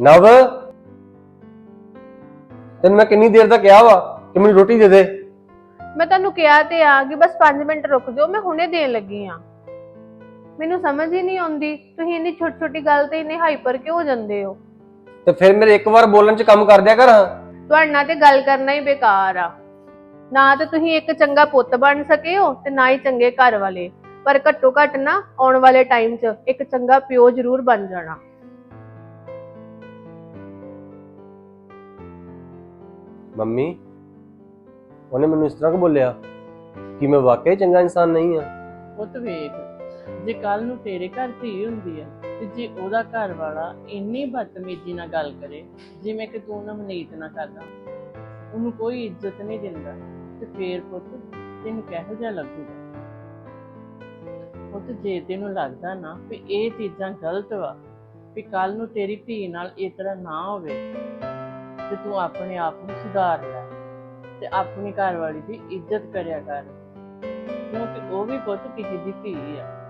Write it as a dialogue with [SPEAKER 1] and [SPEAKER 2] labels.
[SPEAKER 1] ਨਵ। ਤੈਨੂੰ ਮੈਂ ਕਿੰਨੀ ਦੇਰ ਤੱਕ ਕਿਹਾ ਵਾ ਕਿ ਮੈਨੂੰ ਰੋਟੀ ਦੇ ਦੇ।
[SPEAKER 2] ਮੈਂ ਤੁਹਾਨੂੰ ਕਿਹਾ ਤੇ ਆ ਕਿ ਬਸ 5 ਮਿੰਟ ਰੁਕ ਜਾਓ ਮੈਂ ਹੁਣੇ ਦੇਣ ਲੱਗੀ ਆ। ਮੈਨੂੰ ਸਮਝ ਹੀ ਨਹੀਂ ਆਉਂਦੀ ਤੁਸੀਂ ਇੰਨੀ ਛੋਟੀ ਛੋਟੀ ਗੱਲ ਤੇ ਇੰਨੇ ਹਾਈਪਰ ਕਿਉਂ ਹੋ ਜਾਂਦੇ ਹੋ?
[SPEAKER 1] ਤੇ ਫਿਰ ਮੇਰੇ ਇੱਕ ਵਾਰ ਬੋਲਣ 'ਚ ਕੰਮ ਕਰ ਦਿਆ ਕਰ। ਹਾਂ
[SPEAKER 2] ਤੁਹਾਡੇ ਨਾਲ ਤੇ ਗੱਲ ਕਰਨਾ ਹੀ ਬੇਕਾਰ ਆ। ਨਾ ਤੇ ਤੁਸੀਂ ਇੱਕ ਚੰਗਾ ਪੁੱਤ ਬਣ ਸਕੇ ਹੋ ਤੇ ਨਾ ਹੀ ਚੰਗੇ ਘਰ ਵਾਲੇ। ਪਰ ਘੱਟੋ ਘੱਟ ਨਾ ਆਉਣ ਵਾਲੇ ਟਾਈਮ 'ਚ ਇੱਕ ਚੰਗਾ ਪਿਓ ਜ਼ਰੂਰ ਬਣ ਜਾਣਾ।
[SPEAKER 1] ਮੰਮੀ, ਉਹਨੇ ਮੈਨੂੰ ਇਸ ਤਰ੍ਹਾਂ ਕਿ ਬੋਲਿਆ ਕਿ ਮੈਂ ਵਾਕਈ ਚੰਗਾ ਇਨਸਾਨ ਨਹੀਂ ਆ
[SPEAKER 3] ਪੁੱਤ ਵੇਖ, ਜੇ ਕੱਲ ਨੂੰ ਤੇਰੇ ਘਰ ਧੀ ਹੁੰਦੀ ਆ, ਤੇ ਜੇ ਉਹਦਾ ਘਰ ਵਾਲਾ ਇੰਨੀ ਬਦਤਮੀਜ਼ੀ ਨਾਲ ਗੱਲ ਕਰੇ, ਜਿਵੇਂ ਕਿ ਤੂੰ ਉਹਨਾਂ ਮਨੀਤ ਨਾ ਕਰਦਾ, ਉਹਨੂੰ ਕੋਈ ਇੱਜ਼ਤ ਨਹੀਂ ਦਿੰਦਾ, ਤੇ ਫੇਰ ਪੁੱਤ ਤੈਨੂੰ ਕਿਹੋ ਜਿਹਾ ਲੱਗੂਗਾ? ਪੁੱਤ ਜੇ ਤੈਨੂੰ ਲੱਗਦਾ ਨਾ ਵੀ ਇਹ ਚੀਜ਼ਾਂ ਗਲਤ ਵਾ, ਵੀ ਕੱਲ ਨੂੰ ਤੇਰੀ ਧੀ ਨਾਲ ਇਸ ਤਰ੍ਹਾਂ ਨਾ ਹੋਵੇ ਤੇ ਤੂੰ ਆਪਣੇ ਆਪ ਨੂੰ ਸੁਧਾਰ ਲੈ ਤੇ ਆਪਣੀ ਘਰਵਾਲੀ ਦੀ ਇੱਜ਼ਤ ਕਰਿਆ ਕਰ। ਕਿਉਂਕਿ ਉਹ ਵੀ ਪੁੱਤ ਕਿਸੇ ਦੀ ਧੀ ਆ।